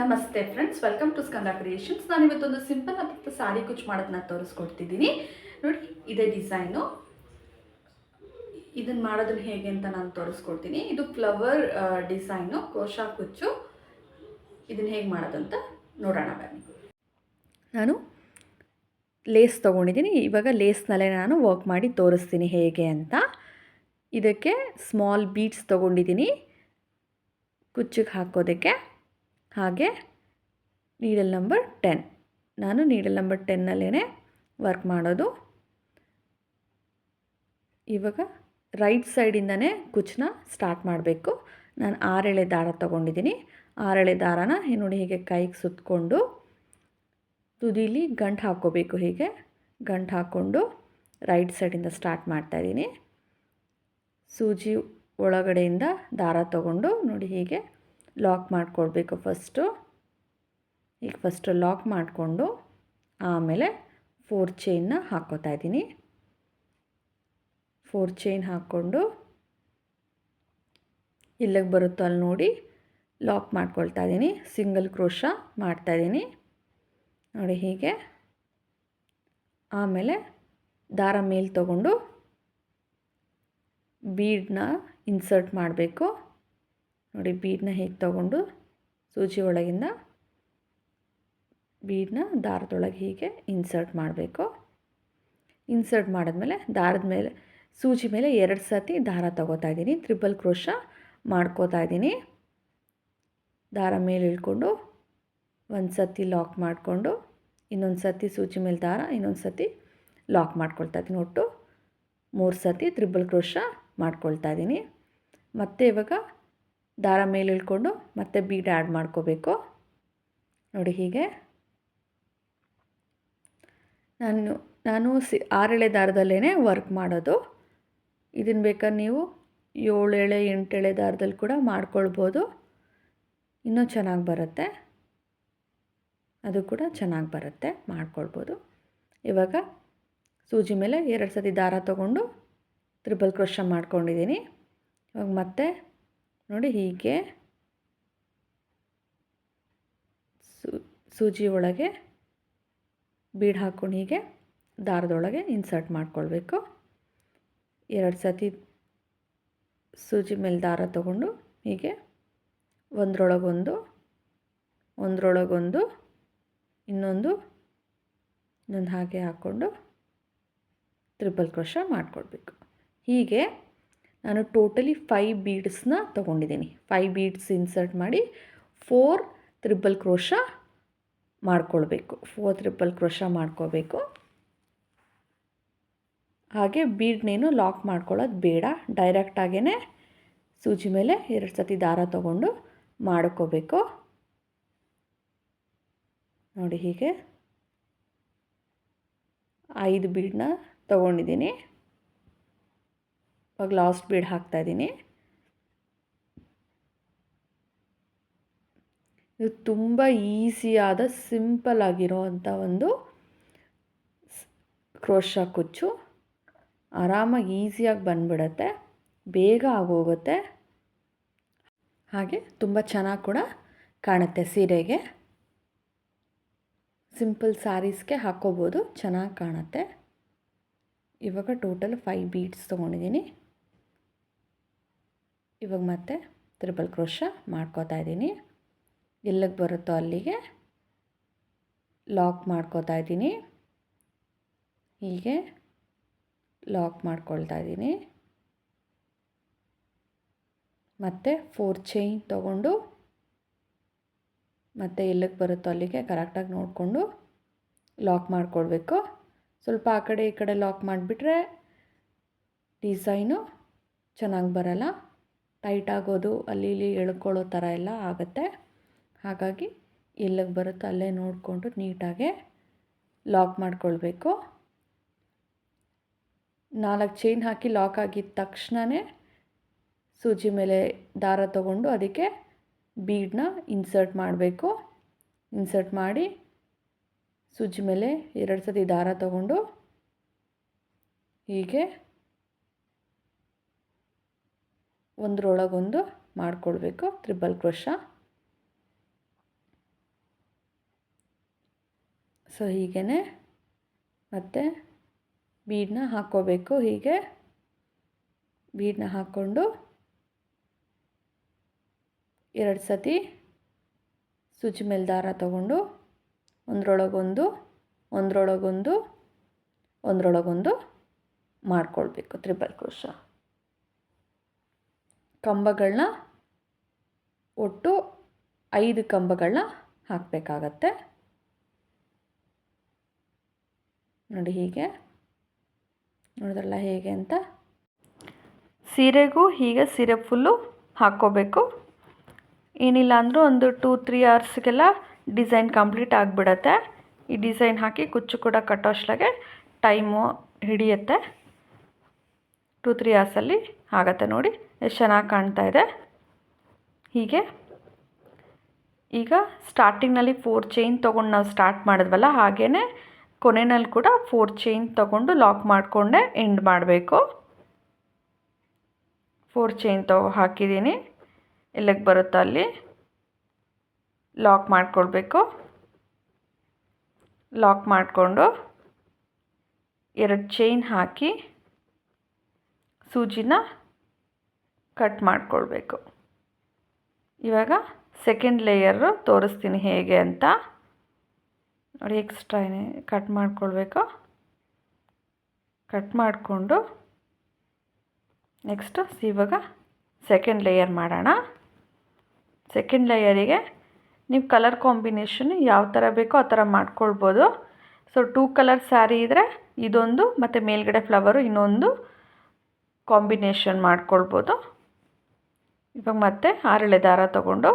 ನಮಸ್ತೆ friends welcome to Skanda creations ನಾನು ಇವತ್ತೊಂದು ಸಿಂಪಲ್ ಆಗಿ ಸಾರಿ ಕುಚ್ ಮಾಡೋದನ್ನ ತೋರಿಸ್ಕೊಡ್ತಿದ್ದೀನಿ. ನೋಡಿ, ಇದೇ ಡಿಸೈನು ಇದನ್ನು ಮಾಡೋದನ್ನ ಹೇಗೆ ಅಂತ ನಾನು ತೋರಿಸ್ಕೊಡ್ತೀನಿ. ಇದು ಫ್ಲವರ್ ಡಿಸೈನು ಕ್ರೋಶಾ ಕುಚ್ಚು. ಇದನ್ನು ಹೇಗೆ ಮಾಡೋದಂತ ನೋಡೋಣ ಬನ್ನಿ. ನಾನು ಲೇಸ್ ತೊಗೊಂಡಿದ್ದೀನಿ. ಇವಾಗ ಲೇಸ್ನಲ್ಲೇ ನಾನು ವರ್ಕ್ ಮಾಡಿ ತೋರಿಸ್ತೀನಿ ಹೇಗೆ ಅಂತ. ಇದಕ್ಕೆ ಸ್ಮಾಲ್ ಬೀಡ್ಸ್ ತೊಗೊಂಡಿದ್ದೀನಿ. ಕುಚ್ಚಿಗೆ ಹಾಕೋದಕ್ಕೆ. ಹಾಗೆ ನೀಡಲ್ ನಂಬರ್ ಟೆನ್ ನಾನು ನೀಡಲ್ ನಂಬರ್ ಟೆನ್ನಲ್ಲೇ ವರ್ಕ್ ಮಾಡೋದು. ಇವಾಗ ರೈಟ್ ಸೈಡಿಂದನೇ ಕುಚ್ಚನ್ನ ಸ್ಟಾರ್ಟ್ ಮಾಡಬೇಕು. ನಾನು ಆರೆಳೆ ದಾರ ತೊಗೊಂಡಿದ್ದೀನಿ ಆರೆಳೆ ದಾರನ ನೋಡಿ ಹೀಗೆ ಕೈಗೆ ಸುತ್ತಕೊಂಡು ತುದಿಲಿ ಗಂಟು ಹಾಕ್ಕೋಬೇಕು ಹೀಗೆ. ಗಂಟು ಹಾಕ್ಕೊಂಡು ರೈಟ್ ಸೈಡಿಂದ ಸ್ಟಾರ್ಟ್ ಮಾಡ್ತಾಯಿದ್ದೀನಿ ಸೂಜಿ ಒಳಗಡೆಯಿಂದ ದಾರ ತಗೊಂಡು ನೋಡಿ ಹೀಗೆ ಲಾಕ್ ಮಾಡಿಕೊಡ್ಬೇಕು ಫಸ್ಟು ಈಗ ಫಸ್ಟು ಲಾಕ್ ಮಾಡಿಕೊಂಡು ಆಮೇಲೆ ಫೋರ್ ಚೈನ್ನ ಹಾಕ್ಕೋತಾ ಇದ್ದೀನಿ. ಫೋರ್ ಚೈನ್ ಹಾಕ್ಕೊಂಡು ಇಲ್ಲಿಗೆ ಬರುತ್ತೋ ಅಲ್ಲಿ ನೋಡಿ ಲಾಕ್ ಮಾಡ್ಕೊಳ್ತಾ ಇದ್ದೀನಿ. ಸಿಂಗಲ್ ಕ್ರೋಶ ಮಾಡ್ತಾಯಿದ್ದೀನಿ ನೋಡಿ ಹೀಗೆ. ಆಮೇಲೆ ದಾರ ಮೇಲೆ ತಗೊಂಡು ಬೀಡನ್ನ ಇನ್ಸರ್ಟ್ ಮಾಡಬೇಕು. ನೋಡಿ ಬೀಡನ್ನ ಹೇಗೆ ತಗೊಂಡು ಸೂಜಿ ಒಳಗಿಂದ ಬೀಡನ್ನ ದಾರದೊಳಗೆ ಹೀಗೆ ಇನ್ಸರ್ಟ್ ಮಾಡಬೇಕು. ಇನ್ಸರ್ಟ್ ಮಾಡಿದ್ಮೇಲೆ ದಾರದ ಮೇಲೆ, ಸೂಜಿ ಮೇಲೆ ಎರಡು ಸತಿ ದಾರ ತಗೋತಾ ಇದ್ದೀನಿ ತ್ರಿಬಲ್ ಕ್ರೋಶ ಮಾಡ್ಕೋತಾ ಇದ್ದೀನಿ. ದಾರ ಮೇಲೆ ಇಳ್ಕೊಂಡು ಒಂದು ಸತಿ ಲಾಕ್ ಮಾಡಿಕೊಂಡು, ಇನ್ನೊಂದು ಸತಿ ಸೂಜಿ ಮೇಲೆ ದಾರ, ಇನ್ನೊಂದು ಸತಿ ಲಾಕ್ ಮಾಡ್ಕೊಳ್ತಾ ಇದ್ದೀನಿ. ಒಟ್ಟು ಮೂರು ಸತಿ ತ್ರಿಬಲ್ ಕ್ರೋಶ ಮಾಡ್ಕೊಳ್ತಾ ಇದ್ದೀನಿ. ಮತ್ತೆ ಇವಾಗ ದಾರ ಮೇಲೆ ಇಳ್ಕೊಂಡು ಮತ್ತೆ ಬೀಡ್ ಆ್ಯಡ್ ಮಾಡ್ಕೋಬೇಕು. ನೋಡಿ ಹೀಗೆ. ನಾನು ನಾನು ಸಿ, ಆರೆಳೆ ದಾರದಲ್ಲೇ ವರ್ಕ್ ಮಾಡೋದು. ಇದನ್ನು ಬೇಕಾದ್ರೆ ನೀವು ಏಳೆಳೆ, ಎಂಟೆಳೆ ದಾರದಲ್ಲಿ ಕೂಡ ಮಾಡ್ಕೊಳ್ಬೋದು. ಇನ್ನೂ ಚೆನ್ನಾಗಿ ಬರುತ್ತೆ. ಅದು ಕೂಡ ಚೆನ್ನಾಗಿ ಬರುತ್ತೆ, ಮಾಡ್ಕೊಳ್ಬೋದು. ಇವಾಗ ಸೂಜಿ ಮೇಲೆ ಎರಡು ಸತಿ ದಾರ ತೊಗೊಂಡು ತ್ರಿಬಲ್ ಕ್ರೋಶ ಮಾಡ್ಕೊಂಡಿದ್ದೀನಿ. ಇವಾಗ ಮತ್ತೆ ನೋಡಿ ಹೀಗೆ ಸೂಜಿ ಒಳಗೆ ಬೀಡ್ ಹಾಕ್ಕೊಂಡು ಹೀಗೆ ದಾರದೊಳಗೆ ಇನ್ಸರ್ಟ್ ಮಾಡ್ಕೊಳ್ಬೇಕು. ಎರಡು ಸತಿ ಸೂಜಿ ಮೇಲೆ ದಾರ ತಗೊಂಡು ಹೀಗೆ ಒಂದರೊಳಗೊಂದು ಒಂದರೊಳಗೊಂದು, ಇನ್ನೊಂದು ಇನ್ನೊಂದು ಹಾಗೆ ಹಾಕ್ಕೊಂಡು ತ್ರಿಬಲ್ ಕ್ರೋಶ ಮಾಡಿಕೊಡ್ಬೇಕು ಹೀಗೆ ನಾನು ಟೋಟಲಿ ಫೈವ್ ಬೀಡ್ಸ್ನ ತೊಗೊಂಡಿದ್ದೀನಿ. ಫೈವ್ ಬೀಡ್ಸ್ ಇನ್ಸರ್ಟ್ ಮಾಡಿ ಫೋರ್ ತ್ರಿಬಲ್ ಕ್ರೋಶ ಮಾಡ್ಕೊಳ್ಬೇಕು. ಫೋರ್ ತ್ರಿಬಲ್ ಕ್ರೋಶ ಮಾಡ್ಕೋಬೇಕು ಹಾಗೆ ಬೀಡ್ನೇನು ಲಾಕ್ ಮಾಡ್ಕೊಳ್ಳೋದು ಬೇಡ. ಡೈರೆಕ್ಟಾಗೇ ಸೂಜಿ ಮೇಲೆ ಎರಡು ಸತಿ ದಾರ ತಗೊಂಡು ಮಾಡ್ಕೋಬೇಕು ನೋಡಿ ಹೀಗೆ ಐದು ಬೀಡನ್ನ ತೊಗೊಂಡಿದ್ದೀನಿ. ಇವಾಗ ಲಾಸ್ಟ್ ಬೀಡ್ ಹಾಕ್ತಾಯಿದ್ದೀನಿ ಇದು ತುಂಬ ಈಸಿಯಾದ ಸಿಂಪಲ್ ಆಗಿರೋ ಅಂಥ ಒಂದು ಕ್ರೋಶ ಕುಚ್ಚು. ಆರಾಮಾಗಿ ಈಸಿಯಾಗಿ ಬಂದ್ಬಿಡತ್ತೆ. ಬೇಗ ಆಗೋಗುತ್ತೆ. ಹಾಗೆ ತುಂಬ ಚೆನ್ನಾಗಿ ಕೂಡ ಕಾಣುತ್ತೆ ಸೀರೆಗೆ. ಸಿಂಪಲ್ ಸ್ಯಾರೀಸ್ಗೆ ಹಾಕ್ಕೋಬೋದು ಚೆನ್ನಾಗಿ ಕಾಣುತ್ತೆ. ಇವಾಗ ಟೋಟಲ್ ಫೈವ್ ಬೀಡ್ಸ್ ತೊಗೊಂಡಿದ್ದೀನಿ. ಇವಾಗ ಮತ್ತೆ ತ್ರಿಬಲ್ ಕ್ರೋಶ ಮಾಡ್ಕೋತಾ ಇದ್ದೀನಿ. ಎಲ್ಲಿಗೆ ಬರುತ್ತೋ ಅಲ್ಲಿಗೆ ಲಾಕ್ ಮಾಡ್ಕೋತಾ ಇದ್ದೀನಿ. ಹೀಗೆ ಲಾಕ್ ಮಾಡ್ಕೊಳ್ತಾ ಇದ್ದೀನಿ. ಮತ್ತು ಫೋರ್ ಚೈನ್ ತಗೊಂಡು ಮತ್ತು ಎಲ್ಲಿಗೆ ಬರುತ್ತೋ ಅಲ್ಲಿಗೆ ಕರೆಕ್ಟಾಗಿ ನೋಡಿಕೊಂಡು ಲಾಕ್ ಮಾಡಿಕೊಡ್ಬೇಕು ಸ್ವಲ್ಪ ಆ ಕಡೆ ಈ ಕಡೆ ಲಾಕ್ ಮಾಡಿಬಿಟ್ರೆ ಡಿಸೈನು ಚೆನ್ನಾಗಿ ಬರಲ್ಲ. ಟೈಟ್ ಆಗೋದು, ಅಲ್ಲಿ ಇಲ್ಲಿ ಎಳ್ಕೊಳ್ಳೋ ಥರ ಎಲ್ಲ ಆಗುತ್ತೆ. ಹಾಗಾಗಿ ಎಲ್ಲಿಗೆ ಬರುತ್ತೋ, ಅಲ್ಲೇ ನೋಡಿಕೊಂಡು ನೀಟಾಗೆ ಲಾಕ್ ಮಾಡ್ಕೊಳ್ಬೇಕು. ನಾಲ್ಕು ಚೈನ್ ಹಾಕಿ ಲಾಕ್ ಆಗಿದ ತಕ್ಷಣವೇ ಸೂಜಿ ಮೇಲೆ ದಾರ ತಗೊಂಡು ಅದಕ್ಕೆ ಬೀಡನ್ನ ಇನ್ಸರ್ಟ್ ಮಾಡಬೇಕು. ಇನ್ಸರ್ಟ್ ಮಾಡಿ ಸೂಜಿ ಮೇಲೆ ಎರಡು ಸತಿ ದಾರ ತಗೊಂಡು ಹೀಗೆ ಒಂದರೊಳಗೊಂದು ಮಾಡಿಕೊಳ್ಬೇಕು, ತ್ರಿಬಲ್ ಕ್ರೋಶ. ಸೊ ಹೀಗೇ ಮತ್ತು ಬೀಡನ್ನ ಹಾಕ್ಕೋಬೇಕು, ಹೀಗೆ. ಬೀಡನ್ನ ಹಾಕ್ಕೊಂಡು ಎರಡು ಸತಿ ಸುಜಿ ಮೇಲೆ ದಾರ ತಗೊಂಡು ಒಂದರೊಳಗೊಂದು ಒಂದರೊಳಗೊಂದು ಒಂದರೊಳಗೊಂದು ಮಾಡ್ಕೊಳ್ಬೇಕು, ತ್ರಿಬಲ್ ಕ್ರೋಶ. ಕಂಬಗಳನ್ನ ಒಟ್ಟು ಐದು ಕಂಬಗಳನ್ನ ಹಾಕಬೇಕಾಗತ್ತೆ. ನೋಡಿ ಹೀಗೆ. ನೋಡಿದ್ರಲ್ಲ ಹೇಗೆ ಅಂತ. ಸೀರೆಗೂ ಹೀಗೆ ಸೀರೆ ಫುಲ್ಲು ಹಾಕ್ಕೋಬೇಕು. ಏನಿಲ್ಲ ಅಂದರೂ ಒಂದು ಟೂ, ತ್ರೀ ಅವರ್ಸ್ಗೆಲ್ಲ ಡಿಸೈನ್ ಕಂಪ್ಲೀಟ್ ಆಗಿಬಿಡತ್ತೆ. ಈ ಡಿಸೈನ್ ಹಾಕಿ ಕುಚ್ಚು ಕೂಡ ಕಟ್ಟೋ ಅಷ್ಟಲಾಗೆ ಟೈಮು ಹಿಡಿಯುತ್ತೆ. ಟೂ, ತ್ರೀ ಅವರ್ಸಲ್ಲಿ ಆಗತ್ತೆ ನೋಡಿ. ಎಷ್ಟು ಚೆನ್ನಾಗಿ ಕಾಣ್ತಾ ಇದೆ. ಹೀಗೆ. ಈಗ ಸ್ಟಾರ್ಟಿಂಗ್ನಲ್ಲಿ ಫೋರ್ ಚೈನ್ ತೊಗೊಂಡು ನಾವು ಸ್ಟಾರ್ಟ್ ಮಾಡಿದ್ವಲ್ಲ ಹಾಗೇ ಕೊನೆಯಲ್ಲಿ ಕೂಡ ಫೋರ್ ಚೈನ್ ತೊಗೊಂಡು ಲಾಕ್ ಮಾಡಿಕೊಂಡೆ ಎಂಡ್ ಮಾಡಬೇಕು. ಫೋರ್ ಚೈನ್ ತಗೋ ಹಾಕಿದ್ದೀನಿ ಎಲ್ಲಿಗೆ ಬರುತ್ತೋ ಅಲ್ಲಿ ಲಾಕ್ ಮಾಡಿಕೊಳ್ಬೇಕು. ಲಾಕ್ ಮಾಡಿಕೊಂಡು ಎರಡು ಚೈನ್ ಹಾಕಿ ಸೂಜಿನ ಕಟ್ ಮಾಡಿಕೊಳ್ಬೇಕು. ಇವಾಗ ಸೆಕೆಂಡ್ ಲೇಯರು ತೋರಿಸ್ತೀನಿ ಹೇಗೆ ಅಂತ. ನೋಡಿ ಎಕ್ಸ್ಟ್ರಾ ಕಟ್ ಮಾಡಿಕೊಳ್ಬೇಕು. ಕಟ್ ಮಾಡಿಕೊಂಡು ನೆಕ್ಸ್ಟು ಇವಾಗ ಸೆಕೆಂಡ್ ಲೇಯರ್ ಮಾಡೋಣ. ಸೆಕೆಂಡ್ ಲೇಯರಿಗೆ ನೀವು ಕಲರ್ ಕಾಂಬಿನೇಷನ್ ಯಾವ ಥರ ಬೇಕೋ ಆ ಥರ ಮಾಡ್ಕೊಳ್ಬೋದು. ಸೊ ಟೂ ಕಲರ್ ಸ್ಯಾರಿ ಇದ್ದರೆ ಇದೊಂದು ಮತ್ತು ಮೇಲ್ಗಡೆ ಫ್ಲವರು ಇನ್ನೊಂದು ಕಾಂಬಿನೇಷನ್ ಮಾಡ್ಕೊಳ್ಬೋದು. ಇವಾಗ ಮತ್ತೆ ಆರಳೆ ದಾರ ತಗೊಂಡು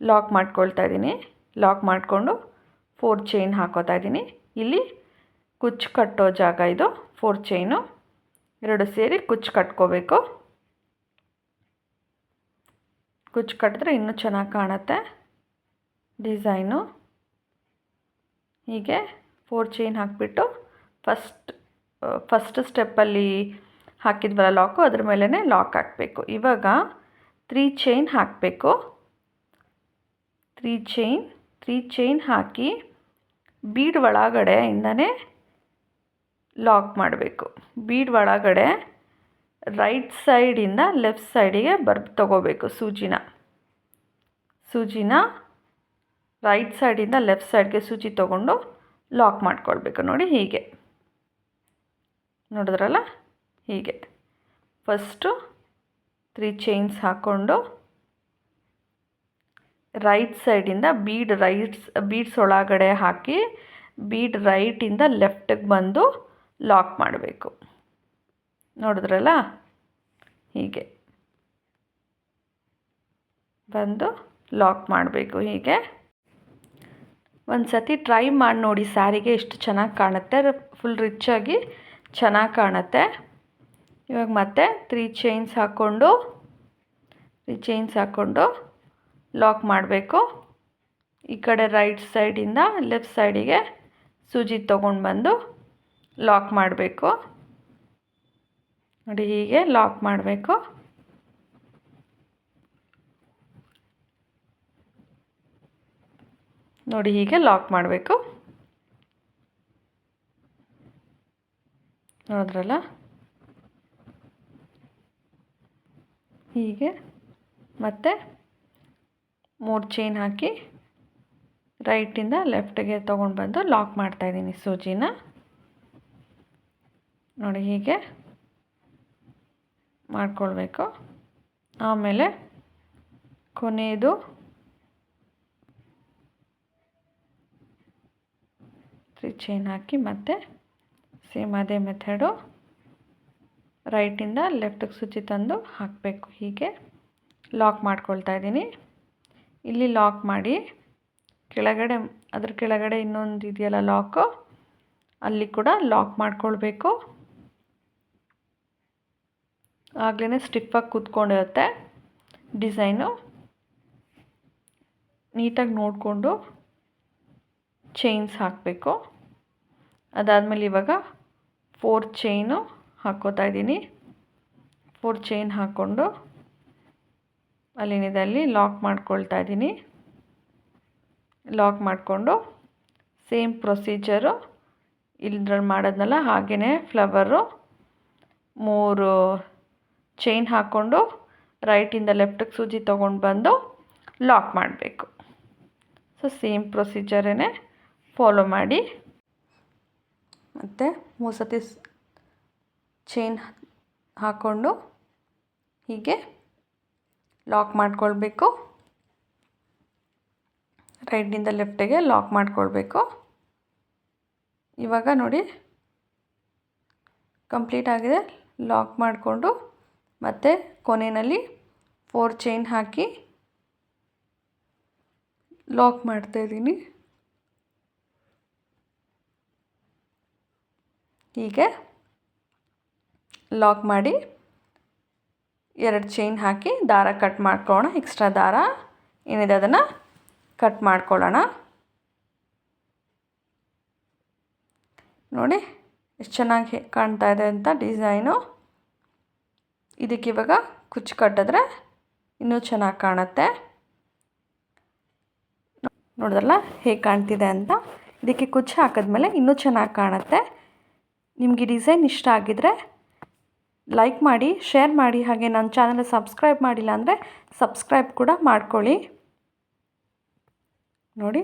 ಲಾಕ್ ಮಾಡ್ಕೊಳ್ತಾ ಇದ್ದೀನಿ. ಲಾಕ್ ಮಾಡಿಕೊಂಡು ಫೋರ್ ಚೈನ್ ಹಾಕೋತಾ ಇದ್ದೀನಿ. ಇಲ್ಲಿ ಕುಚ್ಚು ಕಟ್ಟೋ ಜಾಗ ಇದು ಫೋರ್ ಚೈನು ಎರಡು ಸೇರಿ ಕುಚ್ಚು ಕಟ್ಕೋಬೇಕು. ಕುಚ್ಚು ಕಟ್ಟಿದ್ರೆ ಇನ್ನೂ ಚೆನ್ನಾಗಿ ಕಾಣುತ್ತೆ. ಡಿಸೈನು ಹೀಗೆ ಫೋರ್ ಚೈನ್ ಹಾಕಿಬಿಟ್ಟು ಫಸ್ಟ್ ಫಸ್ಟ್ ಸ್ಟೆಪ್ಪಲ್ಲಿ ಹಾಕಿದ್ವಲ್ಲ ಲಾಕು ಅದ್ರ ಮೇಲೇ ಲಾಕ್ ಹಾಕಬೇಕು. ಇವಾಗ ತ್ರೀ ಚೈನ್ ಹಾಕಬೇಕು. ತ್ರೀ ಚೈನ್ ತ್ರೀ ಚೈನ್ ಹಾಕಿ ಬೀಡ್ ಒಳಗಡೆಯಿಂದನೇ ಲಾಕ್ ಮಾಡಬೇಕು. ಬೀಡ್ ಒಳಗಡೆ ರೈಟ್ ಸೈಡಿಂದ ಲೆಫ್ಟ್ ಸೈಡಿಗೆ ಬರ್ ತಗೋಬೇಕು ಸೂಜಿನ. ಸೂಜಿನ ರೈಟ್ ಸೈಡಿಂದ ಲೆಫ್ಟ್ ಸೈಡ್ಗೆ ಸೂಜಿ ತಗೊಂಡು ಲಾಕ್ ಮಾಡ್ಕೊಳ್ಬೇಕು. ನೋಡಿ ಹೀಗೆ. ನೋಡಿದ್ರಲ್ಲ? ಹೀಗೆ. ಫಸ್ಟು ತ್ರೀ ಚೈನ್ಸ್ ಹಾಕ್ಕೊಂಡು ರೈಟ್ ಸೈಡಿಂದ ಬೀಡ್ ರೈಟ್ಸ್ ಬೀಡ್ಸ್ ಒಳಗಡೆ ಹಾಕಿ ಬೀಡ್ ರೈಟಿಂದ ಲೆಫ್ಟಿಗೆ ಬಂದು ಲಾಕ್ ಮಾಡಬೇಕು. ನೋಡಿದ್ರಲ್ಲ? ಹೀಗೆ. ಬಂದು ಲಾಕ್ ಮಾಡಬೇಕು ಹೀಗೆ. ಒಂದು ಸತಿ ಟ್ರೈ ಮಾಡಿ ನೋಡಿ ಸ್ಯಾರಿಗೆ ಎಷ್ಟು ಚೆನ್ನಾಗಿ ಕಾಣುತ್ತೆ. ಫುಲ್ ರಿಚ್ಚಾಗಿ ಚೆನ್ನಾಗಿ ಕಾಣುತ್ತೆ. ಇವಾಗ ಮತ್ತೆ ತ್ರೀ ಚೈನ್ಸ್ ಹಾಕ್ಕೊಂಡು ತ್ರೀ ಚೈನ್ಸ್ ಹಾಕ್ಕೊಂಡು ಲಾಕ್ ಮಾಡಬೇಕು. ಈ ಕಡೆ ರೈಟ್ ಸೈಡಿಂದ ಲೆಫ್ಟ್ ಸೈಡಿಗೆ ಸೂಜಿ ತೊಗೊಂಡು ಬಂದು ಲಾಕ್ ಮಾಡಬೇಕು. ನೋಡಿ ಹೀಗೆ ಲಾಕ್ ಮಾಡಬೇಕು. ನೋಡಿ ಹೀಗೆ ಲಾಕ್ ಮಾಡಬೇಕು. ನೋಡಿದ್ರಲ್ಲ? ಹೀಗೆ ಮತ್ತು ಮೂರು ಚೈನ್ ಹಾಕಿ ರೈಟಿಂದ ಲೆಫ್ಟ್ಗೆ ತೊಗೊಂಡು ಬಂದು ಲಾಕ್ ಮಾಡ್ತಾಯಿದ್ದೀನಿ ಸೂಜಿನ. ನೋಡಿ ಹೀಗೆ ಮಾಡಿಕೊಳ್ಬೇಕು. ಆಮೇಲೆ ಕೊನೆಯದು ತ್ರೀ ಚೈನ್ ಹಾಕಿ ಮತ್ತೆ ಸೇಮ್ ಅದೇ ಮೆಥಡು ರೈಟಿಂದ ಲೆಫ್ಟಿಗೆ ಸುಚ್ಚಿ ತಂದು ಹಾಕಬೇಕು. ಹೀಗೆ ಲಾಕ್ ಮಾಡ್ಕೊಳ್ತಾ ಇದ್ದೀನಿ. ಇಲ್ಲಿ ಲಾಕ್ ಮಾಡಿ. ಕೆಳಗಡೆ, ಅದ್ರ ಕೆಳಗಡೆ ಇನ್ನೊಂದು ಇದೆಯಲ್ಲ ಲಾಕು? ಅಲ್ಲಿ ಕೂಡ ಲಾಕ್ ಮಾಡ್ಕೊಳ್ಬೇಕು. ಆಗಲೇ ಸ್ಟಿಫಾಗಿ ಕೂತ್ಕೊಂಡಿರುತ್ತೆ ಡಿಸೈನು. ನೀಟಾಗಿ ನೋಡಿಕೊಂಡು ಚೈನ್ಸ್ ಹಾಕಬೇಕು. ಅದಾದಮೇಲೆ ಇವಾಗ ಫೋರ್ ಚೈನು ಹಾಕ್ಕೋತಾ ಇದ್ದೀನಿ. ಫೋರ್ ಚೈನ್ ಹಾಕ್ಕೊಂಡು ಅಲ್ಲಿನಿದೆ ಅಲ್ಲಿ ಲಾಕ್ ಮಾಡ್ಕೊಳ್ತಾ ಇದ್ದೀನಿ. ಲಾಕ್ ಮಾಡಿಕೊಂಡು ಸೇಮ್ ಪ್ರೊಸೀಜರು ಇಲ್ದ್ರಲ್ಲಿ ಮಾಡೋದ್ನಲ್ಲ ಹಾಗೆಯೇ ಫ್ಲವರು ಮೂರು ಚೈನ್ ಹಾಕ್ಕೊಂಡು ರೈಟಿಂದ ಲೆಫ್ಟಿಗೆ ಸೂಜಿ ತೊಗೊಂಡು ಬಂದು ಲಾಕ್ ಮಾಡಬೇಕು. ಸೊ ಸೇಮ್ ಪ್ರೊಸೀಜರೇ ಫಾಲೋ ಮಾಡಿ. ಮತ್ತು ಮೂರು ಸತಿ ಚೈನ್ ಹಾಕ್ಕೊಂಡು ಹೀಗೆ ಲಾಕ್ ಮಾಡ್ಕೊಳ್ಬೇಕು. ರೈಟ್ನಿಂದ ಲೆಫ್ಟಿಗೆ ಲಾಕ್ ಮಾಡ್ಕೊಳ್ಬೇಕು. ಇವಾಗ ನೋಡಿ ಕಂಪ್ಲೀಟ್ ಆಗಿದೆ. ಲಾಕ್ ಮಾಡಿಕೊಂಡು ಮತ್ತು ಕೊನೆಯಲ್ಲಿ ಫೋರ್ ಚೈನ್ ಹಾಕಿ ಲಾಕ್ ಮಾಡ್ತಾಯಿದ್ದೀನಿ ಹೀಗೆ. ಲಾಕ್ ಮಾಡಿ ಎರಡು ಚೈನ್ ಹಾಕಿ ದಾರ ಕಟ್ ಮಾಡ್ಕೊಳ್ಳೋಣ, ಎಕ್ಸ್ಟ್ರಾ ದಾರ ಏನಿದೆ ಅದನ್ನು ಕಟ್ ಮಾಡ್ಕೊಳ್ಳೋಣ. ನೋಡಿ, ಎಷ್ಟು ಚೆನ್ನಾಗಿ ಕಾಣ್ತಾ ಇದೆ ಅಂತ ಡಿಸೈನು. ಇದಕ್ಕೆ ಇವಾಗ ಕುಚ್ಚು ಕಟ್ಟಿದ್ರೆ ಇನ್ನೂ ಚೆನ್ನಾಗಿ ಕಾಣುತ್ತೆ. ನೋಡಿದ್ರಲ್ಲ, ಹೇಗೆ ಕಾಣ್ತಿದೆ ಅಂತ. ಇದಕ್ಕೆ ಕುಚ್ಚು ಹಾಕಿದ್ಮೇಲೆ ಇನ್ನೂ ಚೆನ್ನಾಗಿ ಕಾಣುತ್ತೆ. ನಿಮಗೆ ಡಿಸೈನ್ ಇಷ್ಟ ಆಗಿದ್ರೆ ಲೈಕ್ ಮಾಡಿ ಶೇರ್ ಮಾಡಿ ಹಾಗೆ ನನ್ನ ಚಾನಲ್ ಸಬ್ಸ್ಕ್ರೈಬ್ ಮಾಡಿಲ್ಲ ಅಂದರೆ ಸಬ್ಸ್ಕ್ರೈಬ್ ಕೂಡ ಮಾಡ್ಕೊಳ್ಳಿ. ನೋಡಿ.